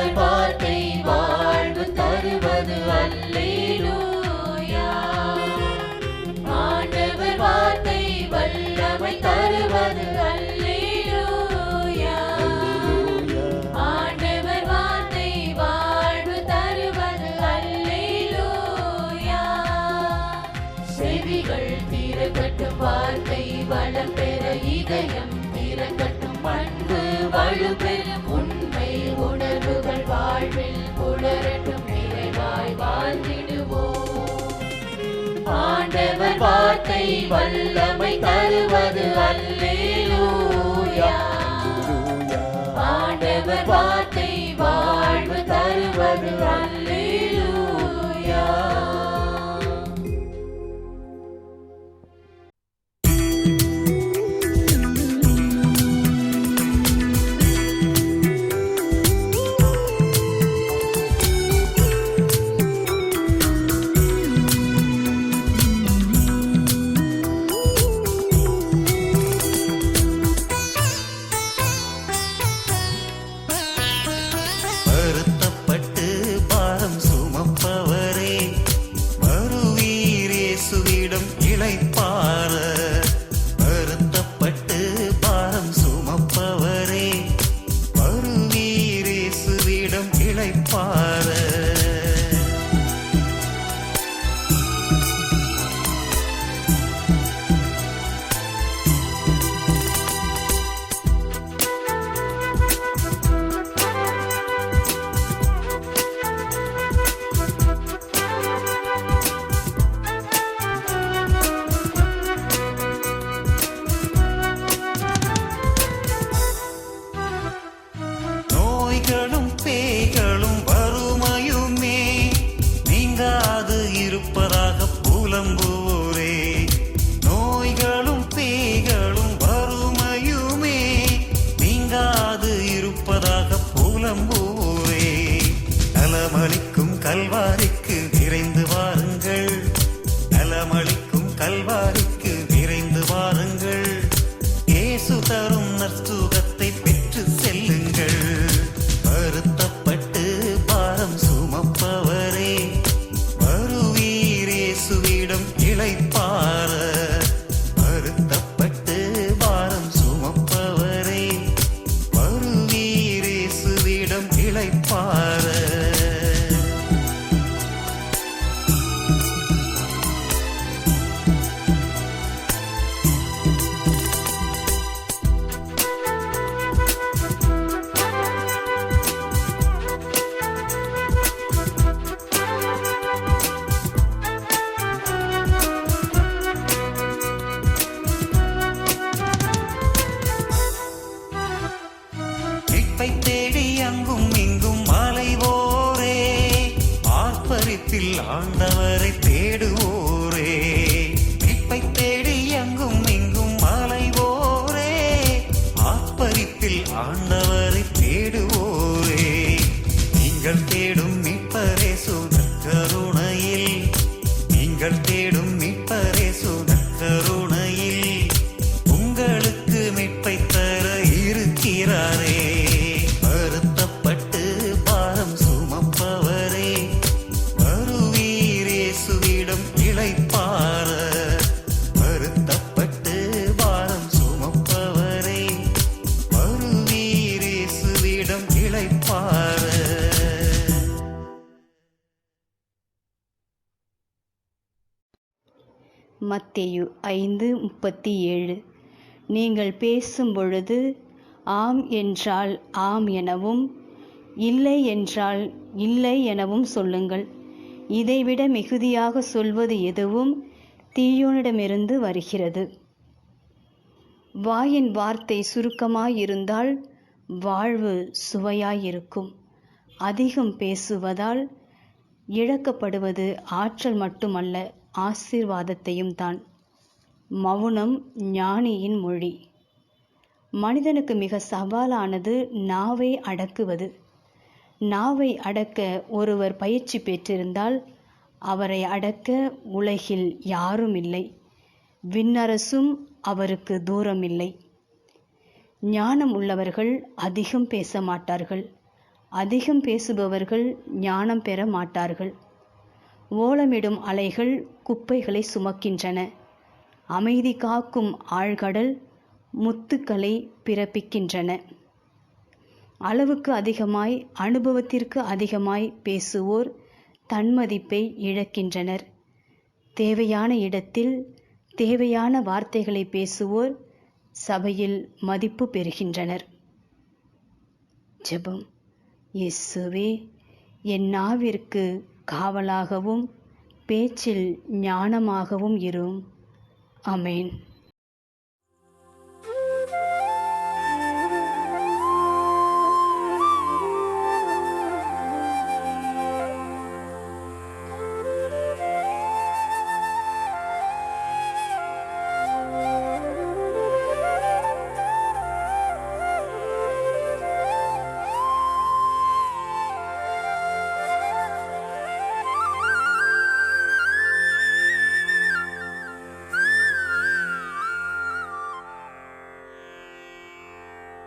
அவர் வார்த்தை வாழ்வு தருவது அல்லேலூயா. ஆண்டவர் வார்த்தை வல்லமை தருவது அல்லேலூயா. ஆண்டவர் வார்த்தை வாழ்வு தருவது அல்லேலூயா. செவிகள் தீரப்பட்டு வார்த்தை வளம் பெற இதயம் வார்த்தை வல்லமை தருவது அல்லேலூயா. ஆண்டவர் வார்த்தை வாழ்வு தருவது அல்லேலூயா வருத்தப்பட்டு மத்தேயு ஐந்து முப்பத்தி ஏழு. நீங்கள் பேசும் பொழுது ஆம் என்றால் ஆம் எனவும் இல்லை என்றால் இல்லை எனவும் சொல்லுங்கள். இதைவிட மிகுதியாக சொல்வது எதுவும் தீயோனிடமிருந்து வருகிறது வாயின் வார்த்தை சுருக்கமாயிருந்தால் வாழ்வு சுவையாயிருக்கும். அதிகம் பேசுவதால் இழக்கப்படுவது ஆற்றல் மட்டுமல்ல. ஆசீர்வாதத்தையும் தான். மௌனம் ஞானியின் மொழி. மனிதனுக்கு மிக சவாலானது நாவை அடக்குவது. நாவை அடக்க ஒருவர் பயிற்சி பெற்றிருந்தால் அவரை அடக்க உலகில் யாரும் இல்லை. விண்ணரசும் அவருக்கு தூரம் இல்லை. ஞானம் உள்ளவர்கள் அதிகம் பேச மாட்டார்கள். அதிகம் பேசுபவர்கள் ஞானம் பெற மாட்டார்கள். ஓலமிடும் அலைகள் குப்பைகளை சுமக்கின்றன. அமைதி காக்கும் ஆழ்கடல் முத்துக்களை பிறப்பிக்கின்றன. அளவுக்கு அதிகமாய் அனுபவத்திற்கு அதிகமாய் பேசுவோர் தன்மதிப்பை இழக்கின்றனர். தேவையான இடத்தில் தேவையான வார்த்தைகளை பேசுவோர் சபையில் மதிப்பு பெறுகின்றனர். ஜெபம். இயேசுவே என் நாவிற்கு காவலாகவும் பேச்சில் ஞானமாகவும் இரும். அமேன்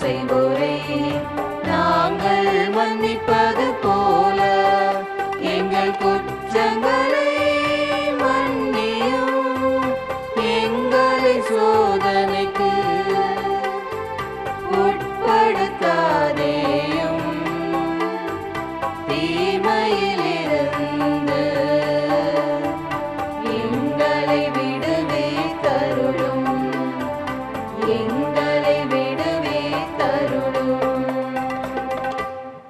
செய்வோரை